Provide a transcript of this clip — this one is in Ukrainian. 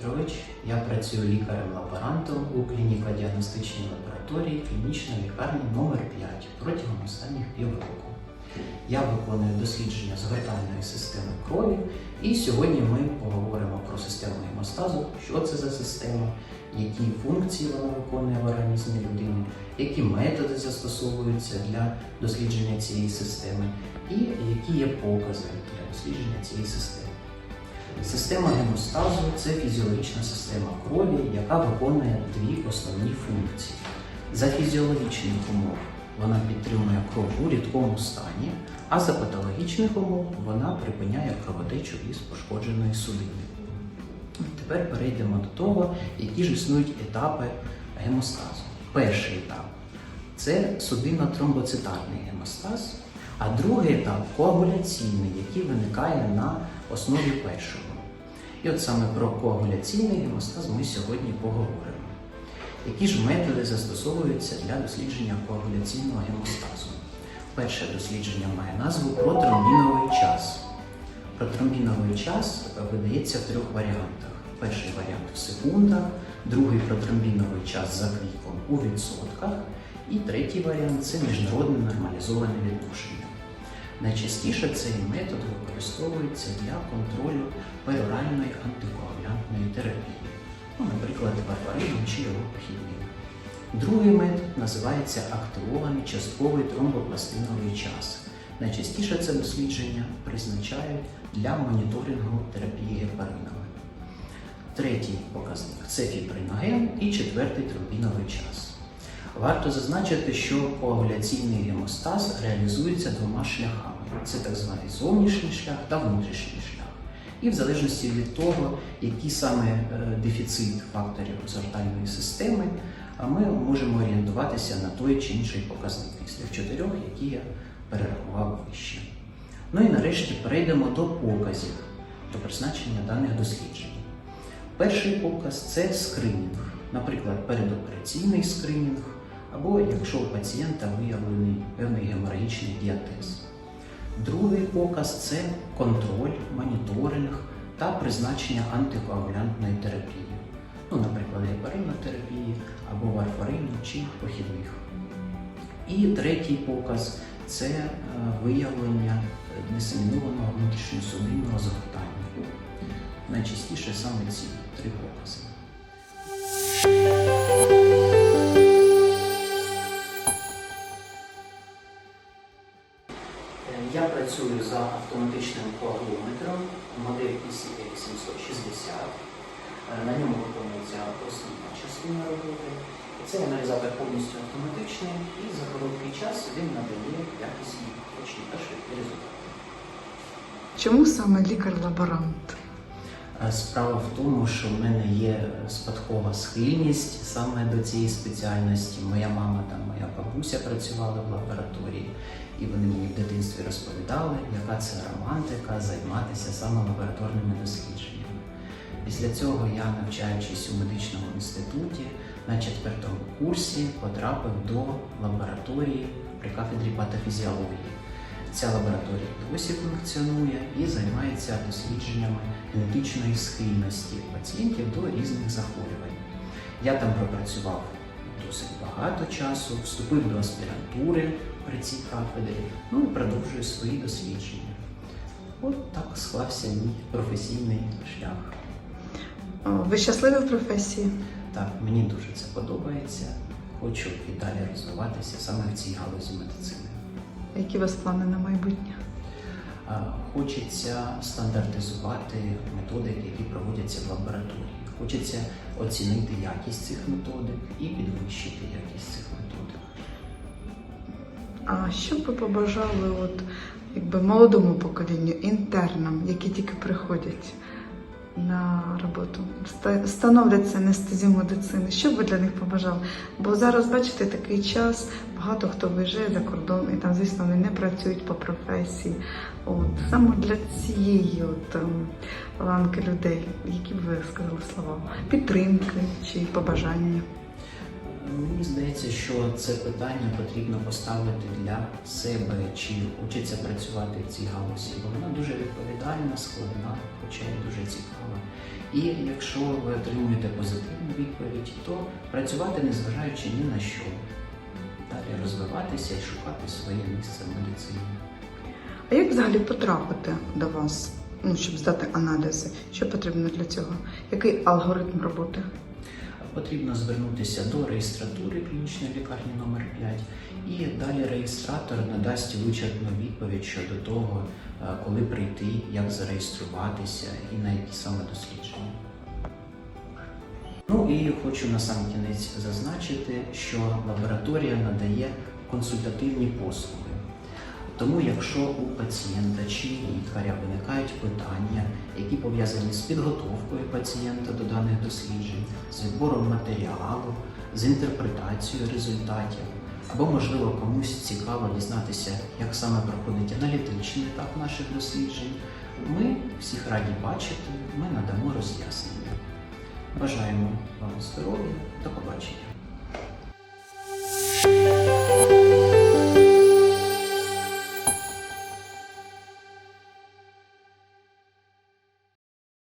Григорович. Я працюю лікарем-лаборантом у клініко-діагностичній лабораторії клінічної лікарні номер 5 протягом останніх півроку. Я виконую дослідження згортальної системи крові, і сьогодні ми поговоримо про систему гемостазу, що це за система, які функції вона виконує в організмі людини, які методи застосовуються для дослідження цієї системи, і які є покази для дослідження цієї системи. Система гемостазу це фізіологічна система крові, яка виконує дві основні функції. За фізіологічних умов вона підтримує кров у рідкому стані, а за патологічних умов вона припиняє кровотечу із пошкодженої судини. Тепер перейдемо до того, які ж існують етапи гемостазу. Перший етап це судинно-тромбоцитарний гемостаз, а другий етап коагуляційний, який виникає на основі першого. І от саме про коагуляційний гемостаз ми сьогодні поговоримо. Які ж методи застосовуються для дослідження коагуляційного гемостазу? Перше дослідження має назву протромбіновий час. Протромбіновий час видається в трьох варіантах. Перший варіант в секундах, другий протромбіновий час за квіком у відсотках, і третій варіант це міжнародне нормалізоване відношення. Найчастіше цей метод використовується для контролю пероральної антикоагулянтної терапії, ну, наприклад, варфарином чи його похідним. Другий метод називається активований частковий тромбопластиновий час. Найчастіше це дослідження призначають для моніторингу терапії гепаринами. Третій показник це фібриноген і четвертий тромбіновий час. Варто зазначити, що коагуляційний гемостаз реалізується двома шляхами: це так званий зовнішній шлях та внутрішній шлях. І в залежності від того, який саме е, дефіцит факторів згортальної системи, ми можемо орієнтуватися на той чи інший показник із тих чотирьох, які я перерахував вище. Ну і нарешті перейдемо до показів, до призначення даних досліджень. Перший показ це скринінг, наприклад, передопераційний скринінг, або якщо у пацієнта виявлений певний геморагічний діатез. Другий показ це контроль, моніторинг та призначення антикоагулянтної терапії, ну, наприклад, гепаринотерапії або варфарину чи похідних. І третій показ це е, виявлення дисемінованого внутрішньосудинного згортання. Найчастіше саме ці три покази. Працюю за автоматичним коагулометром модель PCA 760. Е, На ньому виконується основна частина роботи. Цей аналізатор повністю автоматичний і за короткий час він надає якісні точні та швидкі результати. Чому саме лікар-лаборант? Е, Справа в тому, що в мене є спадкова схильність саме до цієї спеціальності. Моя мама та моя бабуся працювали в лабораторії, і вони мені в дитинстві розповідали, яка це романтика займатися саме лабораторними дослідженнями. Після цього я, навчаючись у медичному інституті, на четвертому курсі потрапив до лабораторії при кафедрі патофізіології. Ця лабораторія досі функціонує і займається дослідженнями генетичної схильності пацієнтів до різних захворювань. Я там пропрацював досить багато часу, вступив до аспірантури при цій кафедрі, ну і продовжую свої дослідження. От так склався мій професійний шлях. Ви щасливі в професії? Так, мені дуже це подобається. Хочу і далі розвиватися саме в цій галузі медицини. Які у вас плани на майбутнє? Хочеться стандартизувати методики, які проводяться в лабораторії. Хочеться оцінити якість цих методик і підвищити якість цих методик. А що б ви побажали от, якби, молодому поколінню, інтернам, які тільки приходять на роботу, ста- становляться анестезію медицини? Що б ви для них побажали? Бо зараз, бачите, такий час, багато хто виїжджає за кордон, і там, звісно, вони не працюють по професії. От саме для цієї от, ем, ланки людей, які б ви сказали слова, підтримки чи побажання? Мені здається, що це питання потрібно поставити для себе, чи хочеться працювати в цій галузі, бо вона дуже відповідальна, складна, хоча й дуже цікава. І якщо ви отримуєте позитивну відповідь, то працювати незважаючи ні на що, далі розвиватися і шукати своє місце в медицині. А як взагалі потрапити до вас, ну, щоб здати аналізи? Що потрібно для цього? Який алгоритм роботи? Потрібно звернутися до реєстратури клінічної лікарні номер 5 і далі реєстратор надасть вичерпну відповідь щодо того, е, коли прийти, як зареєструватися і на які саме дослідження. Ну і хочу на сам кінець зазначити, що лабораторія надає консультативні послуги. Тому, якщо у пацієнта чи лікаря виникають питання, які пов'язані з підготовкою пацієнта до даних досліджень, з відбором матеріалу, з інтерпретацією результатів, або, можливо, комусь цікаво дізнатися, як саме проходить аналітичний етап наших досліджень, ми всіх раді бачити, ми надамо роз'яснення. Бажаємо вам здоров'я, до побачення.